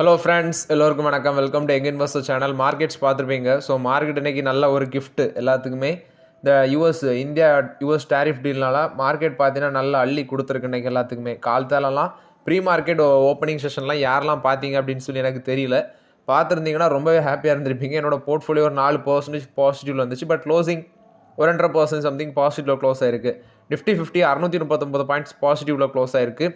Hello friends எல்லோருக்கும் வணக்கம். Welcome to young investor channel markets பார்த்துருப்பீங்க. ஸோ மார்க்கெட் இன்னைக்கு நல்ல ஒரு கிஃப்ட்டு எல்லாத்துக்குமே. இந்த யூஎஸ் இந்தியா யூஎஸ் டேரிஃப் டீல்னால மார்க்கெட் பார்த்தீங்கன்னா நல்லா அள்ளி கொடுத்துருக்கு இன்னைக்கு எல்லாத்துக்குமே. காலத்தாலலாம் ப்ரீ மார்க்கெட் ஓப்பனிங் செஷன்லாம் யாரெல்லாம் பார்த்தீங்க அப்படின்னு சொல்லி எனக்கு தெரியல. பார்த்துருந்தீங்கன்னா ரொம்பவே ஹாப்பியாக இருந்திருப்பீங்க. என்னோட போர்ட்ஃபோலியோ ஒரு நாலு பர்சன்டேஜ் பாசிட்டிவ் வந்துச்சு. பட் க்ளோசிங் ஒரு ஹண்ட்ரட் பர்சன்ட் சம்திங் பாசிட்டிவ்ல க்ளோஸ் ஆயிருக்கு. நிஃப்டி ஃபிஃப்டி அறுநூற்றி முப்பத்தொம்பது பாயிண்ட்ஸ் பாசிட்டிவ்ல க்ளோஸ் ஆயிருக்கு.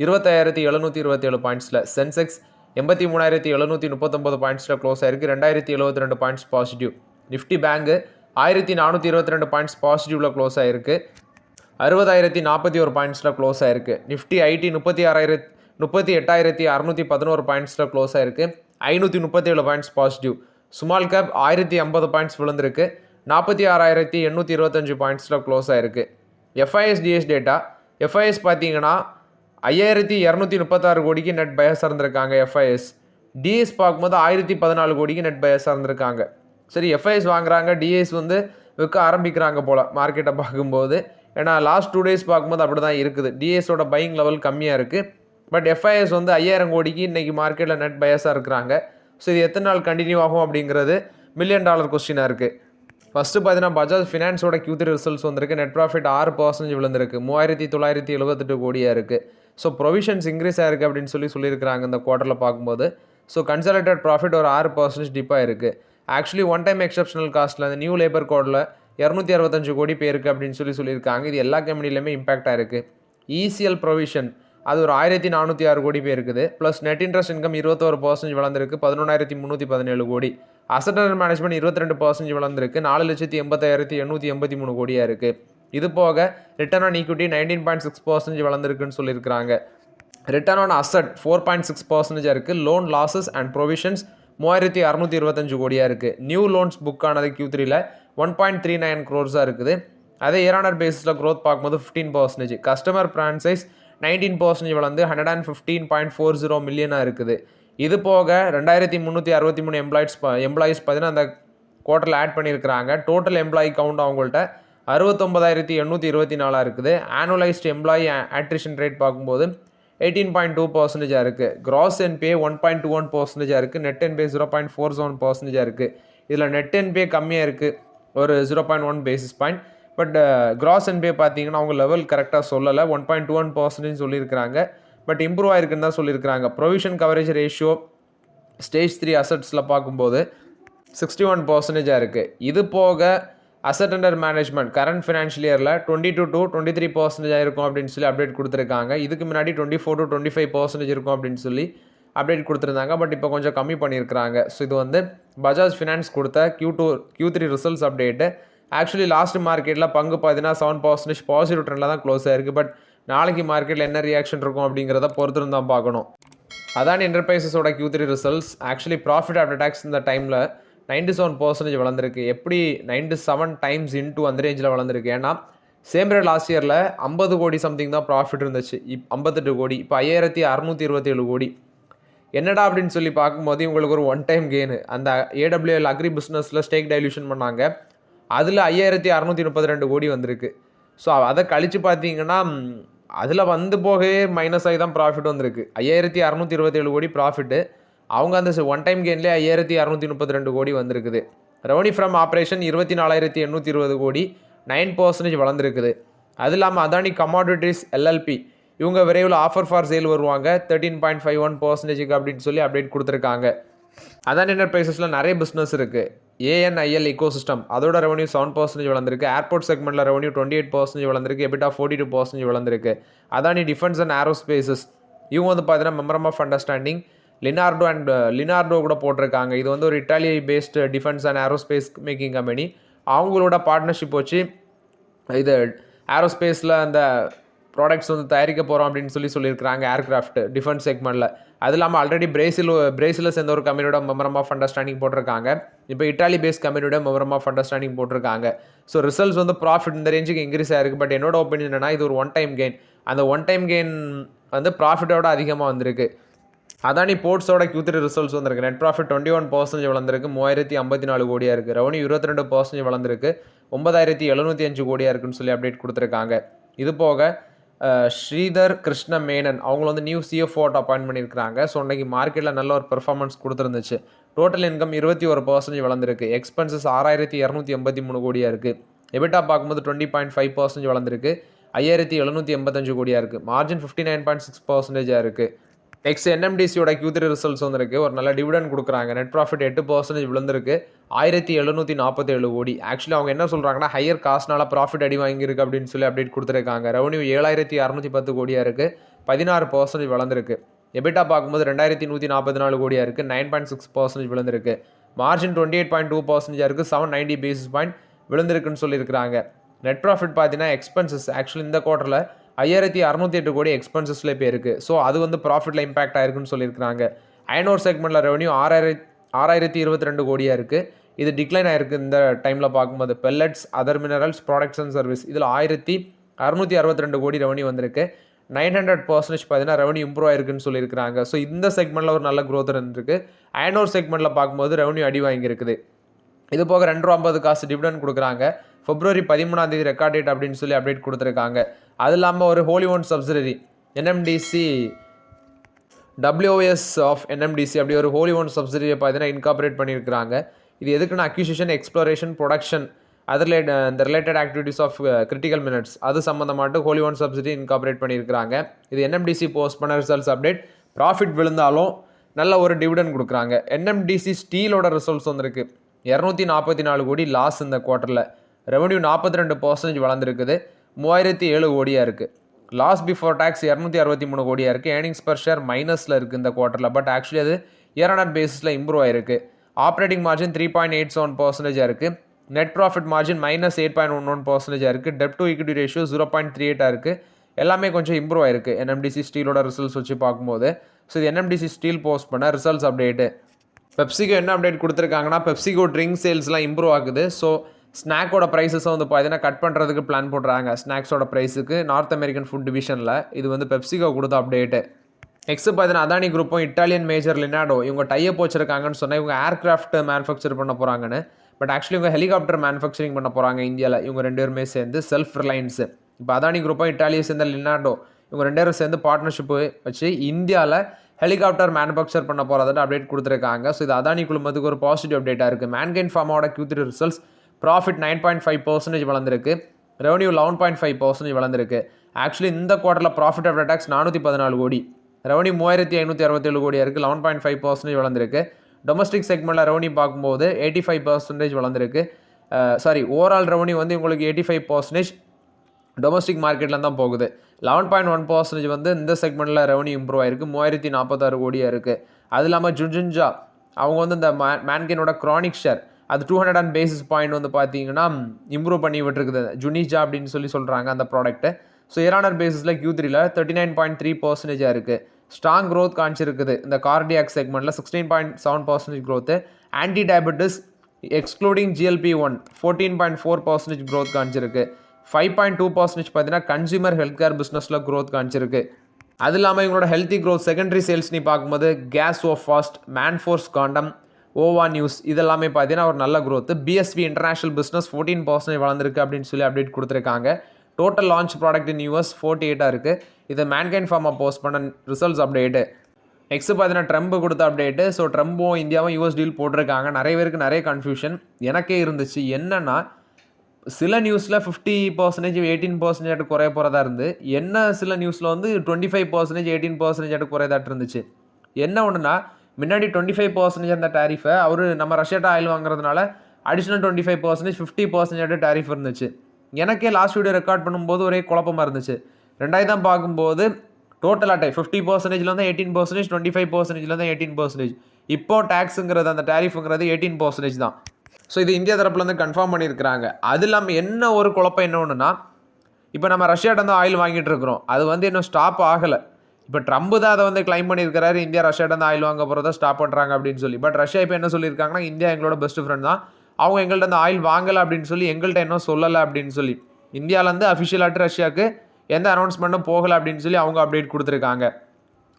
இருபத்தாயிரத்தி எழுநூற்றி இருபத்தேழு பாயிண்ட்ஸில் சென்செக்ஸ் எண்பத்தி மூணாயிரத்தி எழுநூற்றி முப்பத்தொம்பது பாயிண்ட்ஸில் க்ளோஸ் ஆயிருக்கு. ரெண்டாயிரத்தி எழுபத்தி ரெண்டு பாயிண்ட்ஸ் பாசிட்டிவ் நிஃப்டி பேங்கு ஆயிரத்தி நானூற்றி இருபத்தி ரெண்டு பாயிண்ட்ஸ் பாசிட்டிவ்ல க்ளோஸ் ஆயிருக்கு. அறுபதாயிரத்தி நாற்பத்தி ஒரு பாயிண்ட்ஸில் க்ளோஸ் ஆயிருக்கு. நிஃப்டி ஐடி முப்பத்தி ஆறாயிரத்தி முப்பத்தி எட்டாயிரத்தி அறுநூற்றி பதினோரு பாயிண்ட்ஸில் க்ளோஸ் ஆயிருக்கு. ஐநூற்றி முப்பத்தேழு பாயிண்ட்ஸ் பாசிட்டிவ் சுமால் கேப் ஆயிரத்தி ஐம்பது பாயிண்ட்ஸ் விழுந்திருக்கு. நாற்பத்தி ஆறாயிரத்தி எண்ணூற்றி இருபத்தஞ்சு பாயிண்ட்ஸில் க்ளோஸ் ஆயிருக்கு. எஃப்ஐஎஸ் டிஎஸ் டேட்டா எஃப்ஐஎஸ் பார்த்தீங்கன்னா ஐயாயிரத்தி இரநூத்தி முப்பத்தாறு கோடிக்கு நெட் பயஸ் இருந்திருக்காங்க எஃப்ஐஎஸ் டிஎஸ் பார்க்கும்போது ஆயிரத்தி பதினாலு கோடிக்கு நெட் பயஸ் இருந்திருக்காங்க. சரி எஃப்ஐஎஸ் வாங்குறாங்க டிஎஸ் வந்து விற்க ஆரம்பிக்கிறாங்க போல் மார்க்கெட்டை பார்க்கும்போது. ஏன்னா லாஸ்ட் டூ டேஸ் பார்க்கும்போது அப்படி தான் இருக்குது டிஎஸோட பையிங் லெவல் கம்மியாக இருக்குது பட் எஃப்ஐஎஸ் வந்து ஐயாயிரம் கோடிக்கு இன்றைக்கி மார்க்கெட்டில் நெட் பயஸாக இருக்கிறாங்க. ஸோ இது எத்தனை நாள் கண்டினியூ ஆகும் அப்படிங்கிறது மில்லியன் டாலர் கொஸ்டினாக இருக்குது ஃபஸ்ட்டு பார்த்தீங்கன்னா பஜாஜ் ஃபினான்ஸோட Q3 ரிசல்ட்ஸ் வந்திருக்கு. நெட் ப்ராஃபிட் ஆறு பர்சன்டேஜ் விழுந்திருக்கு. மூவாயிரத்தி தொள்ளாயிரத்தி எழுபத்தெட்டு கோடியாக இருக்குது ஸோ ப்ரொவிஷன்ஸ் இன்க்ரீஸ் ஆயிருக்கு அப்படின்னு சொல்லி சொல்லியிருக்கிறாங்க இந்த குவார்ட்டரில் பார்க்கும்போது. ஸோ கன்சல்டேட் ப்ராஃபிட் ஒரு ஆறு பர்சன்டேஜ் டிப்பாக இருக்குது ஆக்சுவலி ஒன் டைம் எக்ஸப்ஷனல் காஸ்ட்டில் அந்த நியூ லேபர் கோடில் இரநூத்தி அறுபத்தஞ்சு கோடி பேருக்கு அப்படின்னு சொல்லி சொல்லியிருக்காங்க. இது எல்லா கம்பெனிலையுமே இம்பாக்ட் ஆயிருக்கு. இசிஎல் ப்ரொவிஷன் அது ஒரு ஆயிரத்தி நானூற்றி ஆறு கோடி பேர் இருக்குது ப்ளஸ் நெட் இன்ட்ரெஸ்ட் இன்கம் இருபத்தோரு பர்சன்ட் வளர்ந்துருக்கு. பதினொன்றாயிரத்தி முந்நூற்றி பதினேழு கோடி. அசட் அண்டர் மேனேஜ்மெண்ட் இருபத்தி ரெண்டு பர்சன்ட் வளர்ந்துருக்கு. நாலு லட்சத்தி எண்பத்தாயிரத்தி எண்ணூற்றி எண்பத்தி மூணு கோடியாக இருக்குது இது போக return on equity nineteen point six percentage வளர்ந்துருக்குன்னு சொல்லியிருக்கிறாங்க. Return on asset four point six பர்சன்டேஜாக இருக்குது லோன் லாசஸ் அண்ட் ப்ரொவிஷன்ஸ் மூவாயிரத்தி அறநூற்றி இருபத்தஞ்சு கோடியாக இருக்குது நியூ லோன்ஸ் புக் ஆனது கியூ த்ரீல ஒன் பாயிண்ட் த்ரீ நைன் க்ரோர்ஸாக இருக்குது. அதே இயரானர் பேசிஸில் க்ரோத் பார்க்கும்போது fifteen percentage customer franchise nineteen percentage வளர்ந்து hundred and fifteen point four zero மில்லியனாக இருக்குது. இது போக ரெண்டாயிரத்தி முந்நூற்றி அறுபத்தி மூணு எம்ப்ளாய்ஸ் எம்ப்ளாயிஸ் பார்த்தீங்கன்னா அந்த குவார்ட்டரில் ஆட் பண்ணியிருக்கிறாங்க. டோட்டல் எம்ப்ளாயி கவுண்ட் அவங்கள்ட்ட அறுபத்தொம்பதாயிரத்தி எண்ணூற்றி இருபத்தி நாலாக இருக்குது. ஆனுவலைஸ்டு எம்ப்ளாயி ஆட்ரிஷன் ரேட் பார்க்கும்போது எயிட்டீன் பாயிண்ட் டூ பர்சன்டேஜாக இருக்குது gross NPA one point two one பர்சன்டேஜாக இருக்குது net NPA zero point four seven பர்சன்டேஜாக இருக்குது இதில் நெட் என்பே கம்மியாக இருக்குது ஒரு zero point one basis point but gross NPA பார்த்தீங்கன்னா அவங்க லெவல் கரெக்டாக சொல்லலை. One point two one percentage சொல்லியிருக்கிறாங்க. பட் இம்ப்ரூவ் ஆயிருக்குன்னு தான் சொல்லியிருக்கிறாங்க. Provision coverage ratio stage three அசட்ஸில் பார்க்கும்போது சிக்ஸ்டி ஒன் பர்சன்டேஜாக இருக்குது இது போக asset under management current financial இயரில் twenty two to twenty three percentage இருக்கும் அப்படின்னு சொல்லி அப்டேட் கொடுத்துருக்காங்க. இதுக்கு முன்னாடி twenty four to twenty five percentage இருக்கும் அப்படின்னு சொல்லி அப்டேட் கொடுத்துருந்தாங்க. பட் இப்போ கொஞ்சம் கம்மி பண்ணியிருக்கிறாங்க. ஸோ இது வந்து பஜாஜ் ஃபினான்ஸ் கொடுத்த Q two Q three results update actually last மார்க்கெட்டில் பங்கு பார்த்தீங்கன்னா செவன் பர்சன்டேஜ் பாசிட்டிவ் ட்ரெண்டில் தான் க்ளோஸ் ஆயிருக்கு. பட் நாளைக்கு மார்க்கெட்டில் என்ன ரியாக்ஷன் இருக்கும் அப்படிங்கிறத பொறுத்து தான் பார்க்கணும். அதான் என்டர்பிரைசஸோட Q three results actually profit after tax இந்த டைமில் நைன்டி செவன் பர்சன்டேஜ் வளர்ந்துருக்கு. எப்படி நைன்டி செவன் டைம்ஸ் இன்டூ அந்த ரேஞ்சில் வளர்ந்துருக்கு? ஏன்னா சேம் ரேட் லாஸ்ட் இயரில் ஐம்பது கோடி சம்திங் தான் ப்ராஃபிட் இருந்துச்சு. இப் ஐம்பத்தெட்டு கோடி. இப்போ ஐயாயிரத்தி அறநூற்றி இருபத்தேழு கோடி. என்னடா அப்படின்னு சொல்லி பார்க்கும்போது இவங்களுக்கு ஒரு ஒன் டைம் கெயின் அந்த ஏடபிள்யூஎல் அக்ரி பிஸ்னஸில் ஸ்டேக் டைல்யூஷன் பண்ணாங்க. அதில் ஐயாயிரத்தி அறநூற்றி முப்பத்தி ரெண்டு கோடி வந்திருக்கு. ஸோ அதை கழித்து பார்த்தீங்கன்னா அதில் வந்து போகவே மைனஸ் ஆகி தான் ப்ராஃபிட் வந்திருக்கு. ஐயாயிரத்தி அறநூற்றி இருபத்தேழு கோடி ப்ராஃபிட்டு அவங்க அந்த ஒன் டைம் கெயின்லேயே ஐயாயிரத்தி இரநூத்தி முப்பத்தி ரெண்டு கோடி வந்திருக்குது. ரெவன்யூ ஃப்ரம் ஆப்ரேஷன் இருபத்தி நாலாயிரத்தி எண்ணூற்றி இருபது கோடி நைன் பர்சன்டேஜ் வளர்ந்துருக்குது. அது இல்லாமல் அதானி கமாடிட்டிஸ் எல்எல்பி இவங்க விரைவில் ஆஃபர் ஃபார் சேல் வருவாங்க. தேர்ட்டீன் பாயிண்ட் ஃபைவ் ஒன் பர்சன்டேஜுக்கு அப்படின்னு சொல்லி அப்டேட் கொடுத்துருக்காங்க. அதான் என்டர்பிரைசஸில் நிறைய பிஸ்னஸ் இருக்குது ஏஎன்ஐஎல் இக்கோ சிஸ்டம் அதோட ரெவன்யூ செவன் பர்சன்டேஜ் வளர்ந்துருக்கு. ஏர்போர்ட் செக்மெண்ட்டில் ரெவன்யூ டுவெண்ட்டி எயிட் பர்சன்டேஜ் வளர்ந்துருக்கு. எபிட்டா ஃபோர்ட்டி டூ பர்சன்டேஜ் வளர்ந்துருக்கு. அதானி டிஃபென்ஸ் அண்ட் ஏரோஸ்பேசஸ் இவங்க வந்து பார்த்தீங்கன்னா memorandum of understanding Leonardo and Leonardo கூட போட்டிருக்காங்க. இது வந்து ஒரு இட்டாலியை based defence and aerospace making company அவங்களோட பார்ட்னர்ஷிப் வச்சு இது ஏரோஸ்பேஸில் அந்த ப்ராடக்ட்ஸ் வந்து தயாரிக்க போகிறோம் அப்படின்னு சொல்லி சொல்லியிருக்கிறாங்க ஏர்கிராஃப்ட் டிஃபென்ஸ் செக்மெண்ட்டில் அது இல்லாமல் ஆல்ரெடி பிரேசில் பிரேசிலில் சேர்ந்த ஒரு கம்பெனியோட மெமரம் ஆஃப் அண்டர்ஸ்டாண்டிங் போட்டிருக்காங்க. இப்போ இட்டாலி பேஸ் கம்பெனியோட மெமரம் ஆஃப் அண்டர்ஸ்டாண்டிங் போட்டிருக்காங்க. ஸோ ரிசல்ட்ஸ் வந்து ப்ராஃபிட் இந்த ரேஞ்சுக்கு இன்க்ரீஸ் ஆயிருக்கு. பட் என்னோட ஒப்பீனியன் என்னன்னா இது ஒரு ஒன் டைம் கெயின் அந்த ஒன் டைம் கெயின் வந்து ப்ராஃபிட்டோட அதிகமாக வந்திருக்கு. அதானி போர்ட்ஸோட கியூ த்ரீ ரிசல்ட்ஸ் வந்திருக்கு. Net profit twenty one percentage வளர்ந்துருக்கு. மூவாயிரத்தி ஐம்பத்தி நாலு கோடியாக இருக்குது ரெவன்யூ இருபத்தி ரெண்டு பர்சன்டேஜ் வளர்ந்துருக்கு. ஒன்பதாயிரத்தி எழுநூற்றி அஞ்சு கோடியாக இருக்குன்னு சொல்லி அப்டேட் கொடுத்துருக்காங்க. இது போக ஸ்ரீதர் கிருஷ்ண மேனன் அவங்க வந்து நியூ சிஎஃப்ஓட் அப்பாயின்ட் பண்ணியிருக்காங்க ஸோ இன்னைக்கு மார்க்கெட்டில் நல்ல ஒரு பெர்ஃபார்மன்ஸ் கொடுத்துருந்துச்சு. டோட்டல் இன்கம் இருபத்தி ஒரு பர்சன்டேஜ் வளர்ந்துருக்கு. எக்ஸ்பென்சஸ் ஆறாயிரத்தி இரநூத்தி எண்பத்தி மூணு கோடியாக இருக்குது எபிட்டா பார்க்கும்போது டுவெண்ட்டி பாயிண்ட் ஃபைவ் பர்சன்டேஜ் வளர்ந்துருக்கு. ஐயாயிரத்தி எழுநூற்றி எண்பத்தஞ்சு கோடியாக இருக்குது margin fifty nine point six பர்சன்டேஜாக இருக்குது நெக்ஸ்ட் என்எம்டிசியோட Q3 ரிசல்ட்ஸ் வந்திருக்கு. ஒரு நல்ல டிவிடன் கொடுக்குறாங்க. நெட் ப்ராஃபிட் எட்டு பர்சன்டேஜ் விழுந்திருக்கு. ஆயிரத்தி எழுநூற்றி நாற்பத்தேழு கோடி. ஆக்சுவலி அவங்க என்ன சொல்கிறாங்கன்னா ஹையர் காஸ்ட்னால ப்ராஃபிட் அடி வாங்கியிருக்கு அப்படின்னு சொல்லி அப்டேட் கொடுத்துருக்காங்க. ரெவன்யூ ஏழாயிரத்தி அறநூற்றி பத்து கோடியாக இருக்குது பதினாறு பர்சன்டேஜ் வளர்ந்துருக்கு. எபிட்டா பார்க்கும்போது ரெண்டாயிரத்தி நூற்றி நாற்பத்தி நாலு கோடியாக இருக்குது நைன் பாயிண்ட் சிக்ஸ் பர்சன்டேஜ் விழுந்திருக்கு. Margin twenty eight point two பர்சன்டேஜாக இருக்குது செவன் நைன்டி பேசிஸ் பாயிண்ட் விழுந்திருக்குன்னு சொல்லியிருக்காங்க நெட் ப்ராஃபிட் பார்த்தீங்கன்னா எக்ஸ்பென்சஸ் ஆக்சுவலி இந்த குவார்ட்டரில் ஐயாயிரத்தி அறநூற்றி எட்டு கோடி எக்ஸ்பென்சஸில் இப்போ இருக்குது ஸோ அது வந்து ப்ராஃபிட்டில் இம்பாக்ட் ஆயிருக்குன்னு சொல்லியிருக்காங்க அயனோர் செக்மெண்ட்டில் ரெவன்யூ ஆறாயிரத்தி ஆறாயிரத்தி இருபத்தி ரெண்டு கோடியாக இருக்குது இது டிக்ளைன் ஆயிருக்கு இந்த டைமில் பார்க்கும்போது. Pellets other minerals products and service இதில் ஆயிரத்தி அறுநூற்றி அறுபத்தி ரெண்டு கோடி ரெவன்யூ வந்திருக்கு. நைன் ஹண்ட்ரட் பர்சன்டேஜ் பார்த்தீங்கன்னா ரெவன்யூ இம்ப்ரூவ் ஆயிருக்குன்னு சொல்லியிருக்காங்க ஸோ இந்த செக்மெண்ட்டில் ஒரு நல்ல க்ரோத் இருந்திருக்கு. அயனோர் செக்மெண்ட்டில் பார்க்கும்போது ரெவன்யூ அடி வாங்கியிருக்குது. இது போக ரெண்டு ரூபா ஐம்பது காசு டிவிடன் கொடுக்குறாங்க. பிப்ரவரி பதிமூணாம் தேதி ரெக்கார்ட் டேட் அப்படின்னு சொல்லி அப்டேட் கொடுத்துருக்காங்க. அது இல்லாமல் ஒரு wholly owned subsidiary NMDC WS of NMDC அப்படி ஒரு ஹோலி ஒன் சப்சிடரியை பார்த்தீங்கன்னா இன்கார்பரேட் பண்ணியிருக்கிறாங்க. இது எதுக்குன்னா அக்யூசிஷன் எக்ஸ்ப்ளோரேஷன் ப்ரொடக்ஷன் அது ரிலேட் இந்த related activities of critical minerals அது சம்மந்தமாட்டு ஹோலி ஒன் சப்சிடி இன்கார்பரேட் பண்ணியிருக்கிறாங்க. இது என்எம்டிசி போஸ்ட் பண்ண ரிசல்ட்ஸ் அப்டேட் ப்ராஃபிட் விழுந்தாலும் நல்ல ஒரு டிவிடன் கொடுக்குறாங்க. என்எம்டிசி ஸ்டீலோட ரிசல்ட்ஸ் வந்திருக்கு. இரநூத்தி நாற்பத்தி நாலு கோடி லாஸ் இந்த குவார்ட்டரில் ரெவன்யூ நாற்பத்தி ரெண்டு பர்சன்டேஜ் வளர்ந்துருக்குது. மூவாயிரத்தி ஏழு கோடியாக இருக்குது லாஸ் பிஃபோர் டேக்ஸ் இரநூத்தி அறுபத்தி மூணு கோடியாக இருக்குது ஏர்னிங்ஸ் பர் ஷேர் மைனஸில் இருக்குது இந்த குவார்ட்டரில் பட் ஆக்சுவலி அது இயர் ஆன் பேசிஸில் இம்ப்ரூவ் ஆயிருக்கு. Operating margin three point eight seven பர்சன்டேஜாக இருக்குது net profit margin minus eight point one one பர்சன்டேஜாக இருக்குது debt to equity ratio zero point three எயிட்டாக இருக்குது எல்லாமே கொஞ்சம் இம்ப்ரூவ் ஆயிருக்கு. என்எம்டிசி ஸ்டீலோட ரிசல்ட்ஸ் வச்சு பார்க்கும்போது. ஸோ இது என்எம்டிசி ஸ்டீல் போஸ்ட் பண்ண ரிசல்ட்ஸ் அப்டேட்டு பெப்சிகோ என்ன அப்டேட் கொடுத்துருக்காங்கன்னா பெப்சிகோ ட்ரிங்க் சேல்ஸ்லாம் இம்ப்ரூவ் ஆகுது. ஸோ ஸ்நாக்கோட ப்ரைஸஸும் வந்து பார்த்தீங்கன்னா கட் பண்ணுறதுக்கு பிளான் போடுறாங்க. ஸ்நாக்ஸோட ப்ரைஸுக்கு நார்த் அமெரிக்கன் ஃபுட் டிவிஷனில் இது வந்து பெப்சிகோ கொடுத்த அப்டேட்டு நெக்ஸ்ட் பார்த்தீங்கன்னா அதானி குரூப்பும் இட்டாலியன் மேஜர் லினாடோ இவங்க டையப் வச்சிருக்காங்கன்னு சொன்னால் இவங்க ஏர்கிராஃப்ட் மேனுஃபேக்சர் பண்ண போகிறாங்கன்னு பட் ஆக்சுவலி இவங்க ஹெலிகாப்டர் மேனுஃபேக்சரிங் பண்ண போகிறாங்க இந்தியாவில் இவங்க ரெண்டு பேருமே சேர்ந்து செல்ஃப் ரிலையன்ஸு இப்போ அதானி குரூப்பும் இட்டாலியை சேர்ந்த லினாடோ இவங்க ரெண்டு பேரும் சேர்ந்து பார்ட்னர்ஷிப்பு வச்சு இந்தியாவில் ஹெலிகாப்டர் மேனுஃபேக்சர் பண்ண போகிறதுன்னு அப்டேட் கொடுத்துருக்காங்க. ஸோ இது அதானி குழுமத்துக்கு ஒரு பாசிட்டிவ் அப்டேட்டாக இருக்குது மேன்கைன் ஃபார்மோட Q3 results profit nine point five percentage வளர்ந்துருக்கு. Revenue eleven point five percentage வளர்ந்துருக்கு. ஆக்சுவலி இந்த குவார்ட்டரில் ப்ராஃபிட் ஆஃப்டர் டேக்ஸ் நானூற்றி பதினாலு கோடி. ரெவன்யூ மூவாயிரத்தி ஐநூற்றி அறுபத்தேழு கோடியாக இருக்குது லெவன் பாயிண்ட் ஃபைவ் பர்சன்டேஜ் வளர்ந்துருக்கு. டொமஸ்டிக் செக்மெண்ட்டில் ரெவன்யூ பார்க்கும்போது எயிட்டி ஃபைவ் பர்சன்டேஜ் வளர்ந்துருக்கு. சாரி ஓவரால் ரெவன்யூ வந்து உங்களுக்கு எயிட்டி ஃபைவ் பர்சன்டேஜ் டொமஸ்டிக் மார்க்கெட்டில் தான் போகுது. லெவன் பாயிண்ட் ஒன் பர்சன்டேஜ் வந்து இந்த செக்மெண்ட்டில் ரெவன்யூ இம்ப்ரூவ் ஆயிருக்கு. மூவாயிரத்தி நாற்பத்தாறு கோடியாக இருக்குது அது இல்லாமல் ஜுன்ஜுன்ஜா அவங்க வந்து இந்த மே மேன்கினோட க்ரானிக் ஷேர் அது two hundred and basis point வந்து பார்த்தீங்கன்னா இம்ப்ரூவ் பண்ணி விட்டுருக்குது. ஜுனிஜா அப்படின்னு சொல்லி சொல்கிறாங்க அந்த ப்ராடக்ட்டு ஸோ ஏரானர் பேசிஸில் கியூ த்ரீல thirty nine point three percentage இருக்குது ஸ்ட்ராங் க்ரோத் காமிச்சிருக்குது. இந்த கார்டியாக் செக்மெண்ட்டில் sixteen point seven percentage growth anti diabetes excluding GLP one fourteen point four percentage growth காமிச்சிருக்கு. Five point two percentage பார்த்தீங்கன்னா கன்சியூமர் ஹெல்த் கேர் பிஸ்னஸில் growth காமிச்சிருக்கு. அது இல்லாமல் இவங்களோட ஹெல்த்தி க்ரோத் செகண்டரி சேல்ஸ் நீ பார்க்கும்போது Gas O Fast Manforce condom ஓவா news இதெல்லாமே பார்த்தீங்கன்னா ஒரு நல்ல growth BSV international business fourteen percentage வளர்ந்துருக்கு அப்படின்னு சொல்லி அப்டேட் கொடுத்துருக்காங்க. Total launch product in US forty எயிட்டாக இருக்குது இது மேன்கைன் ஃபார்மாக போஸ்ட் பண்ண ரிசல்ட்ஸ் அப்டேட்டு நெக்ஸ்ட் பார்த்தீங்கன்னா ட்ரம்ப் கொடுத்த அப்டேட்டு ஸோ ட்ரம்ப்பும் இந்தியாவும் யூஎஸ் டீல் போட்டிருக்காங்க. நிறைய பேருக்கு நிறைய கன்ஃபியூஷன் எனக்கே இருந்துச்சு. என்னென்னா சில நியூஸில் ஃபிஃப்டி பர்சன்டேஜ் எயிட்டீன் பர்சன்டேஜ் குறைய போகிறதா இருந்து என்ன சில நியூஸில் வந்து twenty five percentage eighteen percentage குறையதாட்டு இருந்துச்சு. என்ன ஒன்றுனா முன்னாடி டுவெண்ட்டி ஃபைவ் பர்சன்டேஜ் அந்த டேரிஃபை அவர் நம்ம ரஷ்யாட்ட ஆயில் வாங்குறதுனால additional twenty five percentage fifty percentage tariff இருந்துச்சு. எனக்கே லாஸ்ட் வீடியோ ரெக்கார்ட் பண்ணும்போது ஒரே குழப்பமாக இருந்துச்சு. ரெண்டாயிரம் பார்க்கும்போது டோட்டல் அட்டை ஃபிஃப்டி பர்சன்டேஜ்லேருந்து எயிட்டீன் பர்சன்டேஜ் டுவெண்ட்டி ஃபைவ் பர்சன்டேஜ்லேருந்து எயிட்டீன் பர்சன்டேஜ் இப்போ டேக்ஸுங்கிறது அந்த டேரிஃபுங்கிறது எயிட்டீன் பர்சன்டேஜ் தான். ஸோ இது இந்தியா தரப்புலேருந்து கன்ஃபார்ம் பண்ணியிருக்கிறாங்க. அது இல்லாமல் என்ன ஒரு குழப்பம் என்ன ஒன்றுனா இப்போ நம்ம ரஷ்யாட்ட வந்து ஆயில் வாங்கிட்டு இருக்கிறோம். அது வந்து இன்னும் ஸ்டாப் ஆகலை. இப்போ ட்ரம்ப் தான் அதை வந்து கிளைம் பண்ணியிருக்கிறாரு. இந்தியா ரஷ்யாட்ட வந்து ஆயில் வாங்க போகிறத ஸ்டாப் பண்ணுறாங்க அப்படின்னு சொல்லி. பட் ரஷ்யா இப்போ என்ன சொல்லியிருக்காங்கன்னா இந்தியா எங்களோட பெஸ்ட் ஃப்ரெண்ட் தான். அவங்க எங்கள்கிட்ட அந்த ஆயில் வாங்கலை அப்படின்னு சொல்லி எங்கள்கிட்ட இன்னும் சொல்லலை அப்படின்னு சொல்லி. இந்தியாவிலேருந்து அஃபிஷியலாட்டு ரஷ்யாவுக்கு எந்த அனௌன்ஸ்மெண்ட்டும் போகலை அப்படின்னு சொல்லி அவங்க அப்டேட் கொடுத்துருக்காங்க.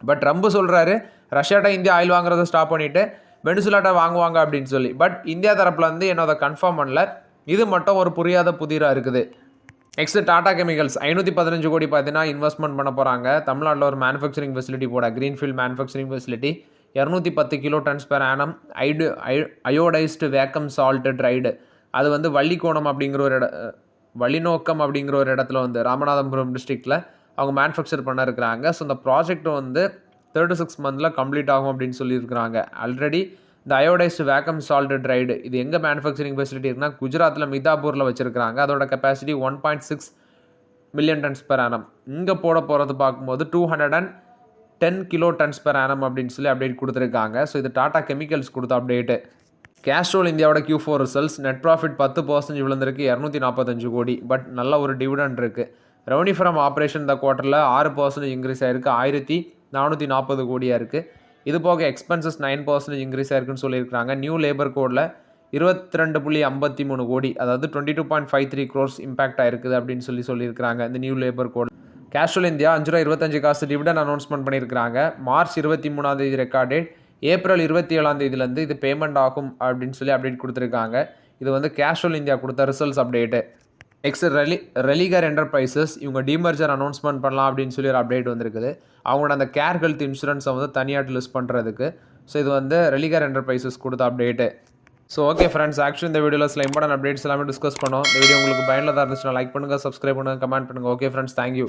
பட் ட்ரம்ப் சொல்கிறாரு ரஷ்யாட்ட இந்தியா ஆயில் வாங்குறத ஸ்டாப் பண்ணிவிட்டு வெனிசுலாட்டை வாங்குவாங்க அப்படின்னு சொல்லி. பட் இந்தியா தரப்பில் வந்து என்னோட கன்ஃபார்ம் பண்ணல. இது மட்டும் ஒரு புரியாத புதிராக இருக்குது. நெக்ஸ்ட் டாடா கெமிக்கல்ஸ் ஐநூற்றி பதினஞ்சு கோடி பார்த்தீங்கன்னா இன்வெஸ்ட்மெண்ட் பண்ண போகிறாங்க தமிழ்நாட்டில் ஒரு மேனுஃபேக்சரிங் ஃபெசிலிட்டி போட க்ரீன்ஃபீல்ட் மேனுஃபேக்சரிங் ஃபெசிலிட்டி இரநூத்தி பத்து கிலோ டன்ஸ் பெர் ஆனம் ஐடு ஐ அயோடைஸ்டு வேக்கம் சால்ட்டு ட்ரைடு அது வந்து வள்ளிக்கோணம் அப்படிங்கிற ஒரு இட வழிநோக்கம் அப்படிங்கிற ஒரு இடத்துல வந்து ராமநாதபுரம் டிஸ்ட்ரிக்டில் அவங்க மேனுஃபேக்சர் பண்ண இருக்கிறாங்க. ஸோ இந்த ப்ராஜெக்ட் வந்து தேர்ட்டி சிக்ஸ் மந்தில் கம்ப்ளீட் ஆகும் அப்படின்னு சொல்லியிருக்கிறாங்க. ஆல்ரெடி இந்த அயோடைஸ்டு வேக்கம் சால்ட் ட்ரைடு இது எங்கே மேனுஃபேக்சரிங் ஃபெசிலிட்டி இருக்குன்னா குஜராத்தில் மிதாப்பூரில் வச்சுருக்காங்க அதோட capacity one point six million tons per annum இங்கே போட போகிறது பார்க்கும்போது two hundred and ten kilo tons per annum அப்படின்னு சொல்லி அப்டேட் கொடுத்துருக்காங்க. ஸோ இது டாடா கெமிக்கல்ஸ் கொடுத்த அப்டேட்டு கேஸ்ட்ரோல் இந்தியாவோட Q four results net profit பத்து பர்சன்ட் விழுந்திருக்கு இரநூத்தி நாற்பத்தஞ்சு கோடி. பட் நல்ல ஒரு டிவிடெண்ட் இருக்குது ரெவன்யூ ஃப்ரம் ஆப்ரேஷன் இந்த குவார்ட்டரில் ஆறு பர்சன்டேஜ் இன்க்ரீஸ் ஆயிருக்கு ஆயிரத்தி நானூற்றி நாற்பது கோடியாக இருக்குது இது போக எக்ஸ்பென்சஸ் நைன் பர்சன்டேஜ் இன்க்ரீஸ் ஆயிருக்குன்னு சொல்லியிருக்காங்க நியூ லேபர் கோடில் இருபத்தி ரெண்டு புள்ளி ஐம்பத்தி மூணு கோடி அதாவது twenty two point five three crores impact ஆயிருக்குது அப்படின்னு சொல்லி சொல்லியிருக்காங்க இந்த new labour code Castrol India அஞ்சு ரூபா இருபத்தஞ்சு காசு டிவிடன் அனௌன்ஸ்மெண்ட் பண்ணியிருக்காங்க மார்ச் இருபத்தி மூணாம் தேதி ரெக்கார்டட் ஏப்ரல் இருபத்தி ஏழாம் தேதியிலேருந்து இது பேமெண்ட் ஆகும் அப்படின்னு சொல்லி அப்டேட் கொடுத்துருக்காங்க. இது வந்து கேஷுவல் இந்தியா கொடுத்த ரிசல்ட்ஸ் அப்டேட்டு நெக்ஸ்ட் ரெலி ரெலிகர் என்டர்பிரைசஸ் இவங்க டிமர்ஜர் அனௌன்ஸ்மெண்ட் பண்ணலாம் அப்படின்னு சொல்லி ஒரு அப்டேட் வந்திருக்குது. அவங்களோட அந்த கேர் ஹெல்த் இன்சூரன்ஸை வந்து தனியாக லிஸ்ட் பண்ணுறதுக்கு ஸோ இது வந்து ரெலிகர் என்டர்பிரைசஸ் கொடுத்த update so okay friends actually இந்த வீடியோவில் சில இம்பார்ட்டன் அப்டேட்ஸ் எல்லாமே டிஸ்கஸ் பண்ணோம். இந்த வீடியோ உங்களுக்கு பயனில் தான் இருந்துச்சுன்னா லைக் பண்ணுங்கள் சப்ஸ்கிரைப் பண்ணுங்கள் கமெண்ட் பண்ணுங்கள் ஓகே ஃப்ரெண்ட்ஸ் தேங்க்யூ